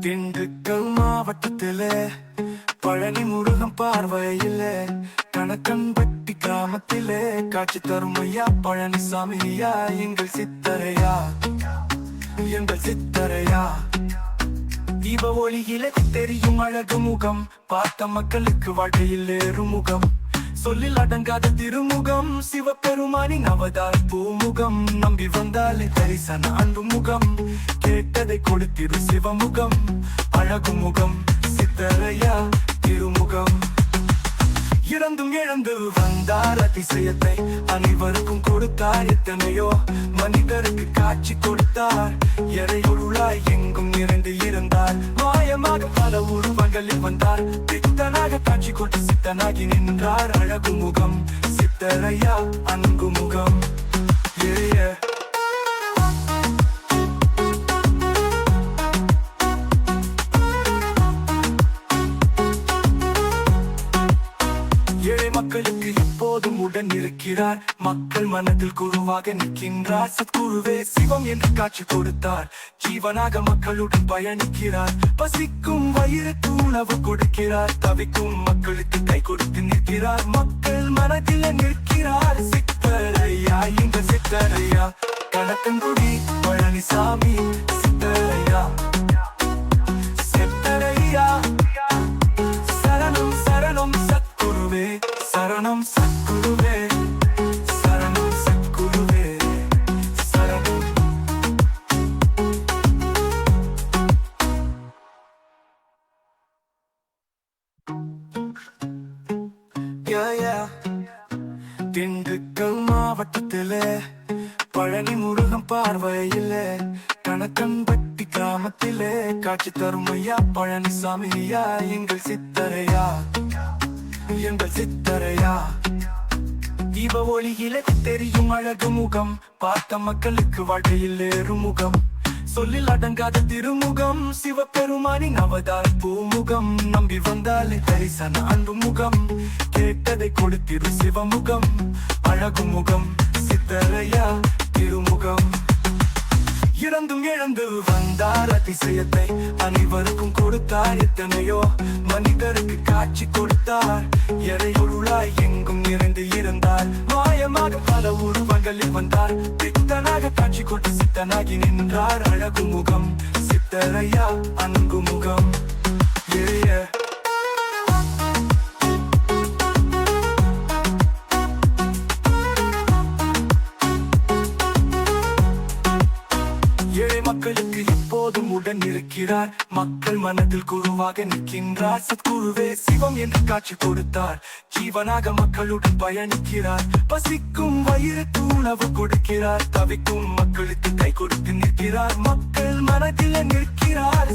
திண்டுக்கல் மாவட்டத்திலே பழனி முருகன் பார்வையிலே கணக்கன்பட்டி கிராமத்திலே காட்சி தரும் ஐயா பழனிசாமி ஐயா எங்கள் சித்தரையா. எங்கள் சித்தரையா. தீப ஒளியில தெரியும் அழகு முகம் பார்த்த மக்களுக்கு வாழ்க்கையில் ஏறும் முகம் சொல்லில் அடங்காத திருமுகம். சிவபெருமானின் அவதார் பூமுகம். நம்பி வந்தாலே தரிசன அன்பு முகம். கேட்டதை கொடுத்திரு சிவமுகம். அழகு முகம் சித்தரையா திருமுகம். இறந்தும் இழந்து வந்தார் அதிசயத்தை அனைவருக்கும் கொடுத்தார். எத்தனையோ மனிதருக்கு காட்சி கொடுத்தார். எறையுருளாய் எங்கும் நிறைந்து இருந்தார். மாயமாக பல உருவங்களில் வந்தார். பித்தனாக காட்சி கொண்டு சித்தனாகி நின்றார் அழகு முகம். சித்தரையா அன்பு முகம். ஏ. ஏழை மக்களுக்கு எப்போதும் உடன் இருக்கிறார். மக்கள் மனதில் குருவாக நிற்கின்றார். சத்குருவே சிவம் என்று காட்சி கொடுத்தார். ஜீவனாக மக்களுடன் பயணிக்கிறார். பசிக்கும் வயிறுக்கு உணவு கொடுக்கிறார். தவிக்கும் மக்களுக்கு கை கொடுத்து நிற்கிறார். மக்கள் மனதில் நிற்கிறார். சித்தரையா இந்த சித்தரையா. கணக்கங்குடி பழனிசாமி திண்டுக்கல் மாவட்டத்திலே பழனி முருகன் பார்வையிலே கணக்கன்பட்டி கிராமத்திலே காட்சி தரும் ஐயா பழனிசாமி ஐயா எங்கள் சித்தரையா. எங்கள் சித்தரையா. தீப ஒளியில தெரியும் அழகு முகம். பார்த்த மக்களுக்கு வாழ்க்கையில் ஏறும் முகம் சொல்லில் அடங்காத திருமுகம். சிவபெருமானின் அவதார் பூமுகம். நம்பி வந்தாலே தரிசன அன்பு முகம். கேட்டதை கொடுத்திரு சிவமுகம். அழகு முகம் சித்தரையா திருமுகம். இறந்தும் இழந்து வந்தார் அதிசயத்தை. அனைவருக்கும் கொடுத்தார் எத்தனையோ மனிதருக்கு காட்சி கொடுத்தார். எறையுருளாய் எங்கும் நிறைந்து இருந்தார். மாயமாக பல உருவங்களில் வந்தார். பித்தனாக காட்சி கொண்டு சித்தனாகி நின்றார். அழகு முகம் சித்தரையா அன்பு மக்களுக்கு எப்போதும் உடன் இருக்கிறார். மக்கள் மனதில் குருவாக நிற்கின்றார். சத்குருவே சிவம் என்று காட்சி கொடுத்தார். ஜீவனாக மக்களுடன் பயணிக்கிறார். பசிக்கும் வயிறுக்கு உணவு கொடுக்கிறார். தவிக்கும் மக்களுக்கு கை கொடுத்து நிற்கிறார். மக்கள் மனதில் நிற்கிறார்.